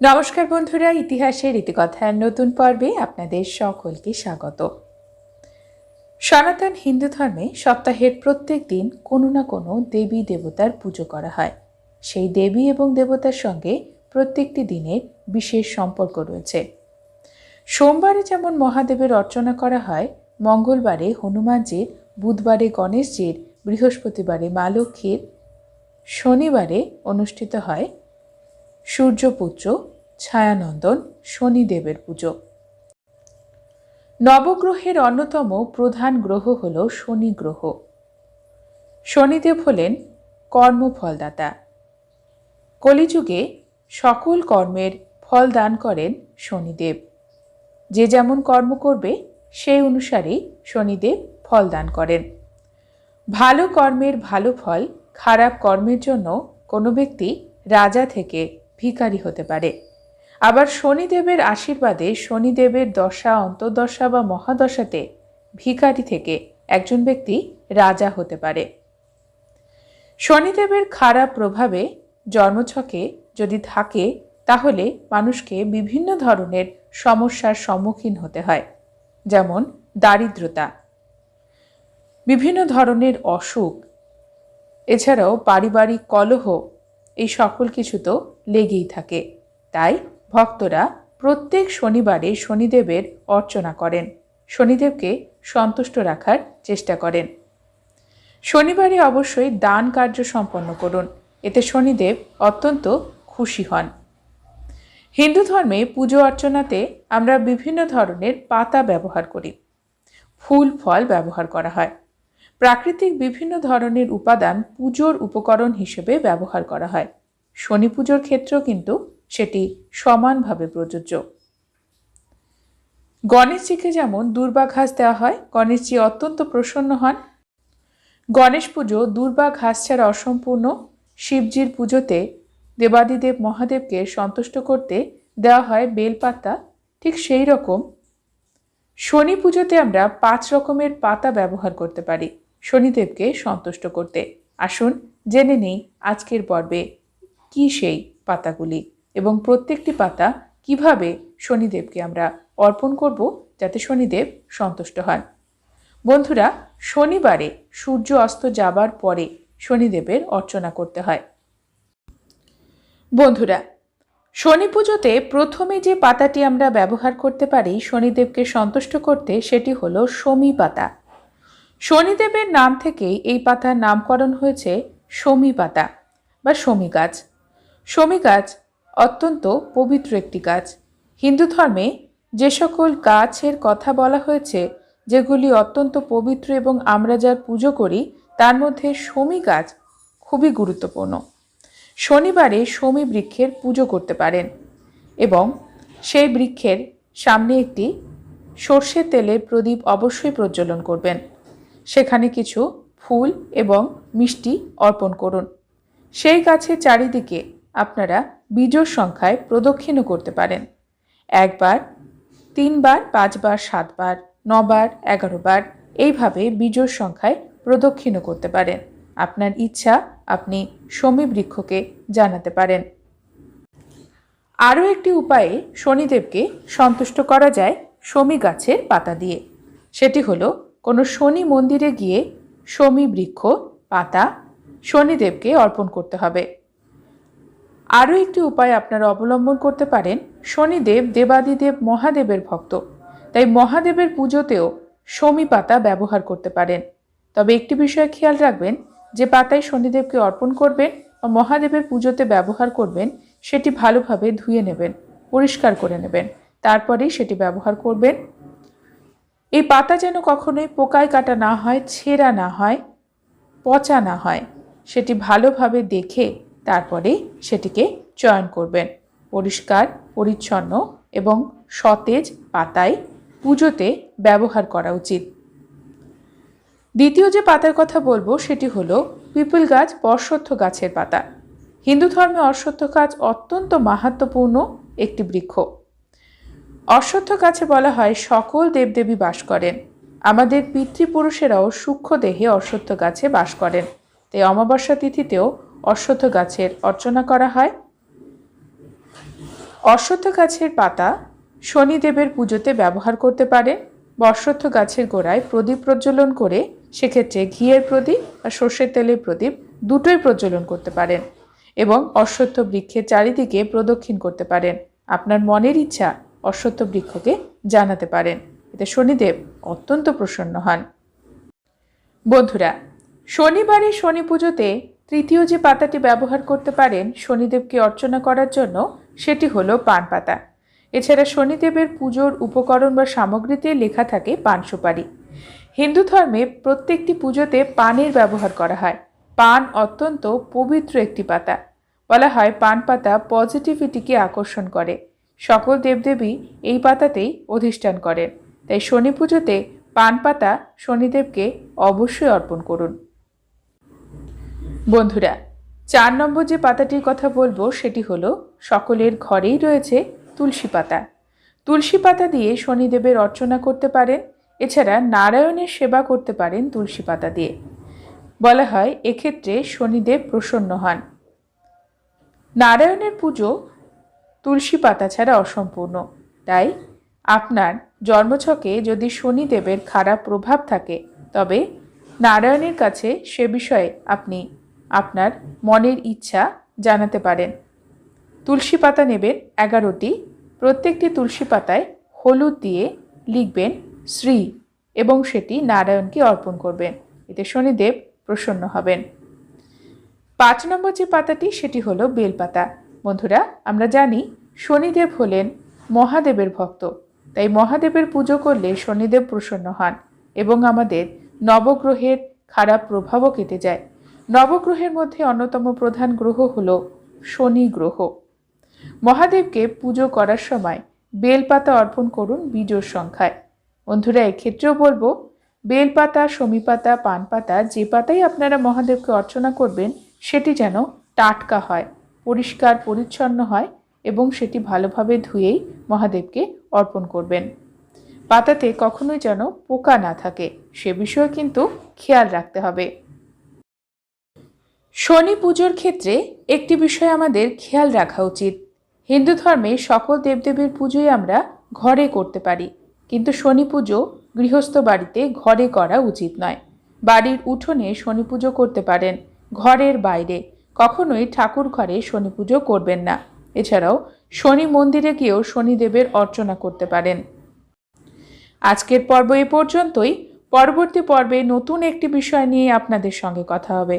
নমস্কার বন্ধুরা, ইতিহাসের ইতিকথার নতুন পর্বে আপনাদের সকলকে স্বাগত। সনাতন হিন্দু ধর্মে সপ্তাহের প্রত্যেক দিন কোনো না কোনো দেবী দেবতার পুজো করা হয়। সেই দেবী এবং দেবতার সঙ্গে প্রত্যেকটি দিনের বিশেষ সম্পর্ক রয়েছে। সোমবারে যেমন মহাদেবের অর্চনা করা হয়, মঙ্গলবারে হনুমানজির, বুধবারে গণেশজির, বৃহস্পতিবারে মা লক্ষ্মীর, শনিবারে অনুষ্ঠিত হয় সূর্যপুত্র, ছায়ানন্দন, শনিদেবের পুজো। নবগ্রহের অন্যতম প্রধান গ্রহ হল শনি গ্রহ শনিদেব হলেন কর্মফলদাতা। কলিযুগে সকল কর্মের ফল দান করেন শনিদেব। যে যেমন কর্ম করবে, সেই অনুসারেই শনিদেব ফল দান করেন। ভালো কর্মের ভালো ফল খারাপ কর্মের জন্য কোনো ব্যক্তি রাজা থেকে ভিখারি হতে পারে। আবার শনিদেবের আশীর্বাদে শনিদেবের দশা, অন্তর্দশা বা মহাদশাতে ভিখারি থেকে একজন ব্যক্তি রাজা হতে পারে। শনিদেবের খারাপ প্রভাবে জন্মছকে যদি থাকে, তাহলে মানুষকে বিভিন্ন ধরনের সমস্যার সম্মুখীন হতে হয়, যেমন দারিদ্রতা, বিভিন্ন ধরনের অসুখ, এছাড়াও পারিবারিক কলহ, এই সকল কিছু তো লেগেই থাকে। তাই ভক্তরা প্রত্যেক শনিবারে শনিদেবের অর্চনা করেন। শনিদেবকে সন্তুষ্ট রাখার চেষ্টা করেন। শনিবারে অবশ্যই দান কার্য সম্পন্ন করুন। এতে শনিদেব অত্যন্ত খুশি হন। হিন্দু ধর্মে পুজো অর্চনাতে আমরা বিভিন্ন ধরনের পাতা ব্যবহার করি। ফুল, ফল ব্যবহার করা হয়। প্রাকৃতিক বিভিন্ন ধরনের উপাদান পুজোর উপকরণ হিসেবে ব্যবহার করা হয়। শনি পুজোর ক্ষেত্রেও কিন্তু সেটি সমানভাবে প্রযোজ্য। গণেশজিকে যেমন দুর্বা ঘাস দেওয়া হয় গণেশজি অত্যন্ত প্রসন্ন হন। গণেশ পুজো দুর্বা ঘাস ছাড়া অসম্পূর্ণ। শিবজির পুজোতে দেবাদিদেব মহাদেবকে সন্তুষ্ট করতে দেওয়া হয় বেলপাতা। ঠিক সেই রকম শনি পুজোতে আমরা পাঁচ রকমের পাতা ব্যবহার করতে পারি, শনিদেবকে সন্তুষ্ট করতে। আসুন জেনে নেই আজকের পর্বে। কি সেই পাতাগুলি এবং প্রত্যেকটি পাতা কীভাবে শনিদেবকে আমরা অর্পণ করব যাতে শনিদেব সন্তুষ্ট হন? বন্ধুরা, শনিবারে সূর্য অস্ত যাবার পরে শনিদেবের অর্চনা করতে হয়। বন্ধুরা, শনি পুজোতে প্রথমে যে পাতাটি আমরা ব্যবহার করতে পারি শনিদেবকে সন্তুষ্ট করতে, সেটি হলো সমী পাতা। শনিদেবের নাম থেকেই এই পাতার নামকরণ হয়েছে সমী পাতা বা সমী গাছ। সমী গাছ অত্যন্ত পবিত্র একটি গাছ। হিন্দু ধর্মে যে সকল গাছের কথা বলা হয়েছে, যেগুলি অত্যন্ত পবিত্র এবং আমরা যার পুজো করি, তার মধ্যে সমী গাছ খুবই গুরুত্বপূর্ণ। শনিবারে সমী বৃক্ষের পুজো করতে পারেন এবং সেই বৃক্ষের সামনে একটি সর্ষের তেলের প্রদীপ অবশ্যই প্রজ্বলন করবেন। সেখানে কিছু ফুল এবং মিষ্টি অর্পণ করুন। সেই গাছের চারিদিকে আপনারা বীজোর সংখ্যায় প্রদক্ষিণও করতে পারেন। একবার, তিনবার, পাঁচবার, সাতবার, নবার, এগারোবার, এইভাবে বীজোর সংখ্যায় প্রদক্ষিণও করতে পারেন। আপনার ইচ্ছা, আপনি সমী বৃক্ষকে জানাতে পারেন। আরও একটি উপায়ে শনিদেবকে সন্তুষ্ট করা যায় সমী গাছের পাতা দিয়ে। সেটি হলো, কোনো শনি মন্দিরে গিয়ে সমী বৃক্ষ, পাতা শনিদেবকে অর্পণ করতে হবে। আরও একটি উপায় আপনারা অবলম্বন করতে পারেন, শনিদেব দেবাদিদেব মহাদেবের ভক্ত। তাই মহাদেবের পুজোতেও সমী পাতা ব্যবহার করতে পারেন। তবে একটি বিষয় খেয়াল রাখবেন, যে পাতায় শনিদেবকে অর্পণ করবেন বা মহাদেবের পুজোতে ব্যবহার করবেন, সেটি ভালোভাবে ধুয়ে নেবেন, পরিষ্কার করে নেবেন। তারপরেই সেটি ব্যবহার করবেন। এই পাতা যেন কখনোই পোকায় কাটা না হয়, ছেঁড়া না হয়, পচা না হয়, সেটি ভালোভাবে দেখে তারপরে সেটিকে চয়ন করবেন। পরিষ্কার, পরিচ্ছন্ন এবং সতেজ পাতায় পুজোতে ব্যবহার করা উচিত। দ্বিতীয় যে পাতার কথা বলব, সেটি হলো পিপল গাছ বর্ষত্থ গাছের পাতা। হিন্দু ধর্মে অশ্বত্থ গাছ অত্যন্ত মাহাত্মপূর্ণ একটি বৃক্ষ। অশ্বত্থ গাছে বলা হয়, সকল দেবদেবী বাস করেন। আমাদের পিতৃপুরুষেরাও সূক্ষ্ম দেহে অশ্বত্থ গাছে বাস করেন। তাই অমাবস্যা তিথিতেও অশ্বত্থ গাছের অর্চনা করা হয়। অশ্বত্থ গাছের পাতা শনিদেবের পুজোতে ব্যবহার করতে পারেন বা অশ্বত্থ গাছের গোড়ায় প্রদীপ প্রজ্বলন করে সেক্ষেত্রে ঘিয়ের প্রদীপ আর সর্ষের তেলের প্রদীপ দুটোই প্রজ্বলন করতে পারেন এবং অশ্বত্থ বৃক্ষের চারিদিকে প্রদক্ষিণ করতে পারেন। আপনার মনের ইচ্ছা অশ্বত্থ বৃক্ষকে জানাতে পারেন। এতে শনিদেব অত্যন্ত প্রসন্ন হন। বন্ধুরা, শনিবারে শনি পুজোতে তৃতীয় যে পাতাটি ব্যবহার করতে পারেন শনিদেবকে অর্চনা করার জন্য, সেটি হলো পান পাতা। এছাড়া শনিদেবের পুজোর উপকরণ বা সামগ্রীতে লেখা থাকে পান সুপারি। হিন্দু ধর্মে প্রত্যেকটি পুজোতে পানের ব্যবহার করা হয়। পান অত্যন্ত পবিত্র একটি পাতা। বলা হয় পান পাতা পজিটিভিটিকে আকর্ষণ করে। সকল দেবদেবী এই পাতাতেই অধিষ্ঠান করেন। তাই শনি পুজোতে পান পাতা শনিদেবকে অবশ্যই অর্পণ করুন। বন্ধুরা, চার নম্বর যে পাতাটির কথা বলব সেটি হলো, সকলের ঘরেই রয়েছে তুলসী পাতা। তুলসী পাতা দিয়ে শনিদেবের অর্চনা করতে পারেন, এছাড়া নারায়ণের সেবা করতে পারেন তুলসী পাতা দিয়ে। বলা হয়, এক্ষেত্রে শনিদেব প্রসন্ন হন। নারায়ণের পুজো তুলসী পাতা ছাড়া অসম্পূর্ণ। তাই আপনার জন্মছকে যদি শনিদেবের খারাপ প্রভাব থাকে, তবে নারায়ণের কাছে সে বিষয়ে আপনি আপনার মনের ইচ্ছা জানাতে পারেন। তুলসী পাতা নেবেন এগারোটি। প্রত্যেকটি তুলসী পাতায় হলুদ দিয়ে লিখবেন শ্রী এবং সেটি নারায়ণকে অর্পণ করবেন। এতে শনিদেব প্রসন্ন হবেন। পাঁচ নম্বর যে পাতাটি, সেটি হলো বেলপাতা। বন্ধুরা, আমরা জানি শনিদেব হলেন মহাদেবের ভক্ত। তাই মহাদেবের পুজো করলে শনিদেব প্রসন্ন হন এবং আমাদের নবগ্রহের খারাপ প্রভাবও কেটে যায়। নবগ্রহের মধ্যে অন্যতম প্রধান গ্রহ হল শনি গ্রহ। মহাদেবকে পুজো করার সময় বেলপাতা অর্পণ করুন বীজোর সংখ্যায়। বন্ধুরা, এক্ষেত্রেও বলব, বেলপাতা পান পাতা যে পাতাই আপনারা মহাদেবকে অর্চনা করবেন, সেটি যেন টাটকা হয়, পরিষ্কার, পরিচ্ছন্ন হয় এবং সেটি ভালোভাবে ধুয়েই মহাদেবকে অর্পণ করবেন। পাতাতে কখনোই যেন পোকা না থাকে, সে বিষয়ে কিন্তু খেয়াল রাখতে হবে। শনি পুজোর ক্ষেত্রে একটি বিষয় আমাদের খেয়াল রাখা উচিত। হিন্দু ধর্মে সকল দেবদেবীর পুজোই আমরা ঘরে করতে পারি। কিন্তু শনি পুজো গৃহস্থ বাড়িতে ঘরে করা উচিত নয়। বাড়ির উঠোনে শনি পুজো করতে পারেন, ঘরের বাইরে। কখনোই ঠাকুর ঘরে শনি পুজো করবেন না। এছাড়াও শনি মন্দিরে গিয়েও শনিদেবের অর্চনা করতে পারেন। আজকের পর্ব এ পর্যন্তই। পরবর্তী পর্বে নতুন একটি বিষয় নিয়ে আপনাদের সঙ্গে কথা হবে।